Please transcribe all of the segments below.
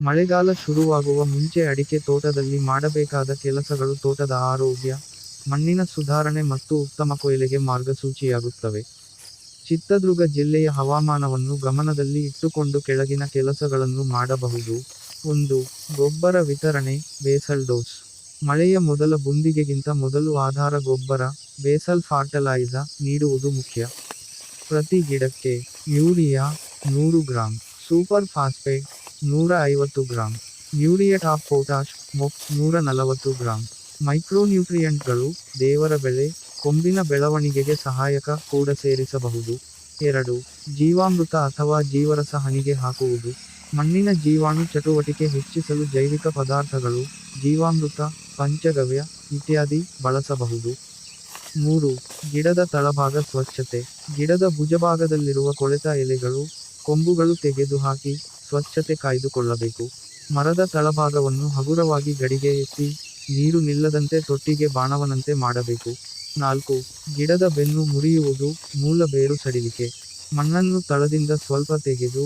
ಮಳೆಗಾಲ ಶುರುವಾಗುವ ಮುಂಚೆ ಅಡಿಕೆ ತೋಟದಲ್ಲಿ ಮಾಡಬೇಕಾದ ಕೆಲಸಗಳು ತೋಟದ ಆರೋಗ್ಯ, ಮಣ್ಣಿನ ಸುಧಾರಣೆ ಮತ್ತು ಉತ್ತಮ ಕೊಯ್ಲಿಗೆ ಮಾರ್ಗಸೂಚಿಯಾಗುತ್ತವೆ. ಚಿತ್ರದುರ್ಗ ಜಿಲ್ಲೆಯ ಹವಾಮಾನವನ್ನು ಗಮನದಲ್ಲಿ ಇಟ್ಟುಕೊಂಡು ಕೆಳಗಿನ ಕೆಲಸಗಳನ್ನು ಮಾಡಬಹುದು. ಒಂದು, ಗೊಬ್ಬರ ವಿತರಣೆ, ಬೇಸಲ್ ಡೋಸ್. ಮಳೆಯ ಮೊದಲ ಬುಂದಿಗೆಗಿಂತ ಮೊದಲು ಆಧಾರ ಗೊಬ್ಬರ, ಬೇಸಲ್ ಫಾರ್ಟಲೈಸ ನೀಡುವುದು ಮುಖ್ಯ. ಪ್ರತಿ ಗಿಡಕ್ಕೆ, ಯೂರಿಯಾ, ನೂರು ಗ್ರಾಂ, ಸೂಪರ್ ಫಾಸ್ಫೇಟ್, ನೂರ ಐವತ್ತು gram, muriate of potash, MOP, ನೂರ ನಲವತ್ತು ಗ್ರಾಂ. ಮೈಕ್ರೋನ್ಯೂಟ್ರಿಯಂಟ್ಗಳು, ದೇವರ ಬೆಳೆ, ಕೊಂಬಿನ ಬೆಳವಣಿಗೆಗೆ ಸಹಾಯಕ ಕೂಡ ಸೇರಿಸಬಹುದು. ಎರಡು, ಜೀವಾಮೃತ ಅಥವಾ ಜೀವರಸ ಹನಿಗೆ ಹಾಕುವುದು. ಮಣ್ಣಿನ ಜೀವಾಣು ಚಟುವಟಿಕೆ ಹೆಚ್ಚಿಸಲು ಜೈವಿಕ ಪದಾರ್ಥಗಳು, ಜೀವಾಮೃತ, ಪಂಚಗವ್ಯ, ಇತ್ಯಾದಿ, ಬಳಸಬಹುದು. ಮೂರು, ಗಿಡದ ತಳಭಾಗ ಸ್ವಚ್ಛತೆ. ಗಿಡದ ಭುಜಭಾಗದಲ್ಲಿರುವ ಕೊಳೆತ ಎಲೆಗಳು, ಕೊಂಬುಗಳು ತೆಗೆದುಹಾಕಿ, ಸ್ವಚ್ಛತೆ ಕಾಯ್ದುಕೊಳ್ಳಬೇಕು. ಮರದ ತಳಭಾಗವನ್ನು ಹಗುರವಾಗಿ ಗಡಿಗೆ ಎತ್ತಿ, ನೀರು ನಿಲ್ಲದಂತೆ ತೊಟ್ಟಿಗೆ ಬಾಣವನಂತೆ ಮಾಡಬೇಕು. ನಾಲ್ಕು, ಗಿಡದ ಬೆನ್ನು ಮುರಿಯುವುದು, ಮೂಲ ಬೇರು ಸಡಿಲಿಕೆ. ಮಣ್ಣನ್ನು ತಳದಿಂದ ಸ್ವಲ್ಪ ತೆಗೆದು,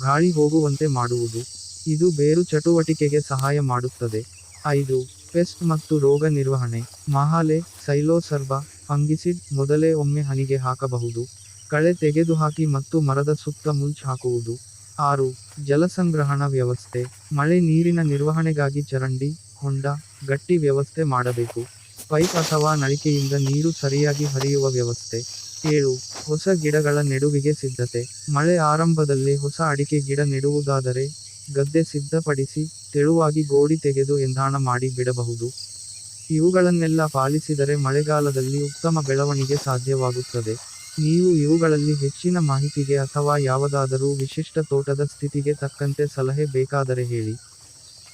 ಗಾಳಿ ಹೋಗುವಂತೆ ಮಾಡುವುದು. ಇದು ಬೇರು ಚಟುವಟಿಕೆಗೆ ಸಹಾಯ ಮಾಡುತ್ತದೆ. ಐದು, ಪೆಸ್ಟ್ ಮತ್ತು ರೋಗ ನಿರ್ವಹಣೆ. ಮಹಾಲೆ, ಸೈಲೋಸರ್ಬ ಫಂಗಿಸಿಡ್, ಮೊದಲೇ ಒಮ್ಮೆ ಹನಿಗೆ ಹಾಕಬಹುದು. ಕಳೆ ತೆಗೆದುಹಾಕಿ ಮತ್ತು ಮರದ ಸುತ್ತ ಮುಂಚ್ ಹಾಕುವುದು. ಆರು, ಜಲಸಂಗ್ರಹಣ ವ್ಯವಸ್ಥೆ. ಮಳೆ ನೀರಿನ ನಿರ್ವಹಣೆಗಾಗಿ ಚರಂಡಿ, ಹೊಂಡ, ಗಟ್ಟಿ ವ್ಯವಸ್ಥೆ ಮಾಡಬೇಕು. ಪೈಪ್ ಅಥವಾ ನಳಿಕೆಯಿಂದ ನೀರು ಸರಿಯಾಗಿ ಹರಿಯುವ ವ್ಯವಸ್ಥೆ. ಏಳು, ಹೊಸ ಗಿಡಗಳ ನೆಡುವಿಗೆ ಸಿದ್ಧತೆ. ಮಳೆ ಆರಂಭದಲ್ಲಿ ಹೊಸ ಅಡಿಕೆ ಗಿಡ ನೆಡುವುದಾದರೆ, ಗದ್ದೆ ಸಿದ್ಧಪಡಿಸಿ, ತೆಳುವಾಗಿ ಗೋಡಿ ತೆಗೆದು ಎಂದಾಣ ಮಾಡಿ ಬಿಡಬಹುದು. ಇವುಗಳನ್ನೆಲ್ಲ ಪಾಲಿಸಿದರೆ ಮಳೆಗಾಲದಲ್ಲಿ ಉತ್ತಮ ಬೆಳವಣಿಗೆ ಸಾಧ್ಯವಾಗುತ್ತದೆ. ನೀವು ಇವುಗಳಲ್ಲಿ ಹೆಚ್ಚಿನ ಮಾಹಿತಿಗೆ ಅಥವಾ ಯಾವುದಾದರೂ ವಿಶಿಷ್ಟ ತೋಟದ ಸ್ಥಿತಿಗೆ ತಕ್ಕಂತೆ ಸಲಹೆ ಬೇಕಾದರೆ ಹೇಳಿ.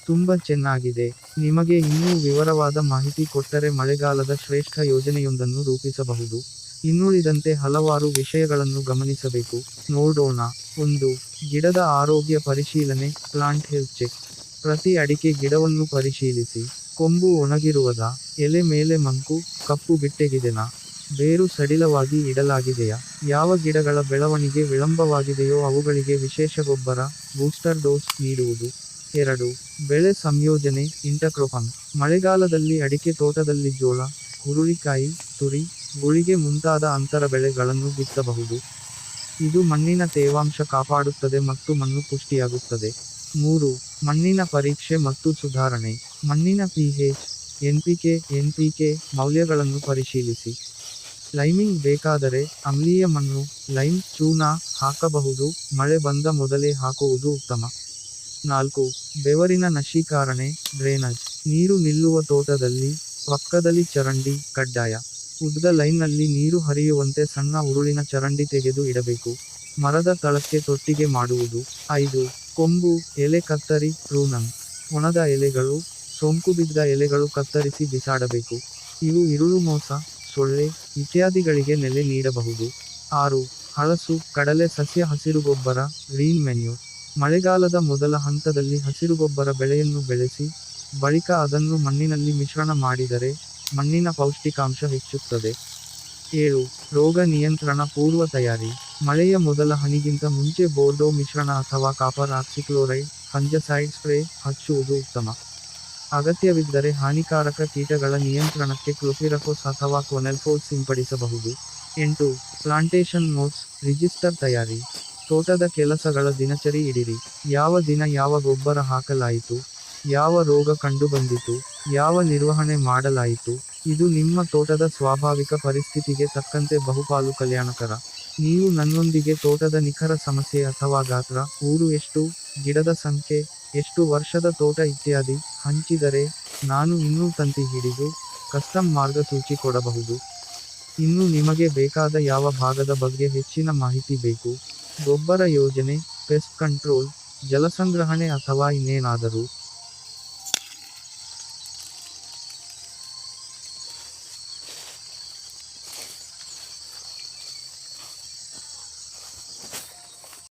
ತುಂಬ ಚೆನ್ನಾಗಿದೆ. ನಿಮಗೆ ಇನ್ನೂ ವಿವರವಾದ ಮಾಹಿತಿ ಕೊಟ್ಟರೆ ಮಳೆಗಾಲದ ಶ್ರೇಷ್ಠ ಯೋಜನೆಯೊಂದನ್ನು ರೂಪಿಸಬಹುದು. ಇನ್ನುಳಿದಂತೆ ಹಲವಾರು ವಿಷಯಗಳನ್ನು ಗಮನಿಸಬೇಕು. ನೋಡೋಣ. ಒಂದು, ಗಿಡದ ಆರೋಗ್ಯ ಪರಿಶೀಲನೆ, ಪ್ಲಾಂಟ್ ಹೆಲ್ತ್ ಚೆಕ್. ಪ್ರತಿ ಅಡಿಕೆ ಗಿಡವನ್ನು ಪರಿಶೀಲಿಸಿ. ಕೊಂಬು ಒಣಗಿರುವದ ಎಲೆ ಮೇಲೆ ಮಂಕು, ಕಪ್ಪು ಬಿಟ್ಟೆಗಿದೆನಾ, ಬೇರು ಸಡಿಲವಾಗಿ ಇಡಲಾಗಿದೆಯಾ, ಯಾವ ಗಿಡಗಳ ಬೆಳವಣಿಗೆ ವಿಳಂಬವಾಗಿದೆಯೋ ಅವುಗಳಿಗೆ ವಿಶೇಷ ಗೊಬ್ಬರ, ಬೂಸ್ಟರ್ ಡೋಸ್, ನೀಡುವುದು. ಎರಡು, ಬೆಳೆ ಸಂಯೋಜನೆ, ಇಂಟಕ್ರೋಪನ್ ಮಳೆಗಾಲದಲ್ಲಿ ಅಡಿಕೆ ತೋಟದಲ್ಲಿ ಜೋಳ, ಹುರುಳಿಕಾಯಿ, ತುರಿ, ಗುಳಿಗೆ ಮುಂತಾದ ಅಂತರ ಬೆಳೆಗಳನ್ನು ಬಿತ್ತಬಹುದು. ಇದು ಮಣ್ಣಿನ ತೇವಾಂಶ ಕಾಪಾಡುತ್ತದೆ ಮತ್ತು ಮಣ್ಣು ಪುಷ್ಟಿಯಾಗುತ್ತದೆ. ಮೂರು, ಮಣ್ಣಿನ ಪರೀಕ್ಷೆ ಮತ್ತು ಸುಧಾರಣೆ. ಮಣ್ಣಿನ ಪಿಹೆಚ್, ಎನ್.ಪಿ.ಕೆ, ಎನ್.ಪಿ.ಕೆ, ಮೌಲ್ಯಗಳನ್ನು ಪರಿಶೀಲಿಸಿ. ಲೈಮಿಂಗ್ ಬೇಕಾದರೆ, ಅಮ್ಲೀಯ ಮಣ್ಣು, ಲೈಮ್, ಚೂನ, ಹಾಕಬಹುದು, ಮಳೆ ಬಂದ ಮೊದಲೇ ಹಾಕುವುದು ಉತ್ತಮ. ನಾಲ್ಕು, ಬೆವರಿನ ನಶೀಕರಣೆ, ಡ್ರೇನೇಜ್. ನೀರು ನಿಲ್ಲುವ ತೋಟದಲ್ಲಿ, ಪಕ್ಕದಲ್ಲಿ ಚರಂಡಿ, ಕಡ್ಡಾಯ. ಉದ್ದ ಲೈನ್ನಲ್ಲಿ ನೀರು ಹರಿಯುವಂತೆ ಸಣ್ಣ ಉರುಳಿನ ಚರಂಡಿ ತೆಗೆದು ಇಡಬೇಕು. ಮರದ ತಳಕ್ಕೆ ತೊಟ್ಟಿಗೆ ಮಾಡುವುದು. ಐದು, ಕೊಂಬು, ಎಲೆ ಕತ್ತರಿ, ಪ್ರೂನಿಂಗ್. ಒಣದ ಎಲೆಗಳು, ಸೋಂಕು ಬಿದ್ದ ಎಲೆಗಳು ಕತ್ತರಿಸಿ ಬಿಸಾಡಬೇಕು. ಇವು ಇರುಳು ಮೋಸ, ಸೊಳ್ಳೆ, ಇತ್ಯಾದಿಗಳಿಗೆ ನೆಲೆ ನೀಡಬಹುದು. ಆರು, ಹಳಸು, ಕಡಲೆ ಸಸ್ಯ ಹಸಿರು ಗೊಬ್ಬರ ಗ್ರೀನ್ ಮೆನ್ಯು ಮಳೆಗಾಲದ ಮೊದಲ ಹಂತದಲ್ಲಿ ಹಸಿರು ಗೊಬ್ಬರ ಬೆಳೆಯನ್ನು ಬೆಳೆಸಿ, ಬಳಿಕ ಅದನ್ನು ಮಣ್ಣಿನಲ್ಲಿ ಮಿಶ್ರಣ ಮಾಡಿದರೆ, ಮಣ್ಣಿನ ಪೌಷ್ಟಿಕಾಂಶ ಹೆಚ್ಚುತ್ತದೆ. ಏಳು, ರೋಗ ನಿಯಂತ್ರಣ ಪೂರ್ವ ತಯಾರಿ. ಮಳೆಯ ಮೊದಲ ಹನಿಗಿಂತ ಮುಂಚೆ ಬೋರ್ಡೋ ಮಿಶ್ರಣ ಅಥವಾ ಕಾಪರ್ ಆಕ್ಸಿಕ್ಲೋರೈಡ್, ಹಂಜಸೈಡ್ ಸ್ಪ್ರೇ, ಹಚ್ಚುವುದು ಉತ್ತಮ. ಅಗತ್ಯವಿದ್ದರೆ ಹಾನಿಕಾರಕ ಕೀಟಗಳ ನಿಯಂತ್ರಣಕ್ಕೆ ಕ್ಲೋಪಿರಫೋಸ್ ಅಥವಾ ಕೊನೆಲ್ಫೋಸ್ ಸಿಂಪಡಿಸಬಹುದು. ಎಂಟು, ಪ್ಲಾಂಟೇಶನ್ ನೋಟ್ಸ್, ರಿಜಿಸ್ಟರ್ ತಯಾರಿ. ತೋಟದ ಕೆಲಸಗಳ ದಿನಚರಿ ಇಡಿರಿ. ಯಾವ ದಿನ ಯಾವ ಗೊಬ್ಬರ ಹಾಕಲಾಯಿತು, ಯಾವ ರೋಗ ಕಂಡುಬಂದಿತು, ಯಾವ ನಿರ್ವಹಣೆ ಮಾಡಲಾಯಿತು. ಇದು ನಿಮ್ಮ ತೋಟದ ಸ್ವಾಭಾವಿಕ ಪರಿಸ್ಥಿತಿಗೆ ತಕ್ಕಂತೆ ಬಹುಪಾಲು ಕಲ್ಯಾಣಕರ. ನೀವು ನನ್ನೊಂದಿಗೆ ತೋಟದ ನಿಖರ ಸಮಸ್ಯೆ ಅಥವಾ ಗಾತ್ರ, ಊರು ಎಷ್ಟು, ಗಿಡದ ಸಂಖ್ಯೆ, ಎಷ್ಟು ವರ್ಷದ ತೋಟ ಇತ್ಯಾದಿ, ಹಂಚಿದರೆ, ನಾನು ಇನ್ನೂ ತಂತಿ ಹಿಡಿದು, ಕಸ್ಟಮ್ ಮಾರ್ಗಸೂಚಿ ಕೊಡಬಹುದು. ಇನ್ನು ನಿಮಗೆ ಬೇಕಾದ ಯಾವ ಭಾಗದ ಬಗ್ಗೆ ಹೆಚ್ಚಿನ ಮಾಹಿತಿ ಬೇಕು, ಗೊಬ್ಬರ ಯೋಜನೆ, ಪೆಸ್ಟ್ ಕಂಟ್ರೋಲ್, ಜಲಸಂಗ್ರಹಣೆ ಅಥವಾ ಇನ್ನೇನಾದರೂ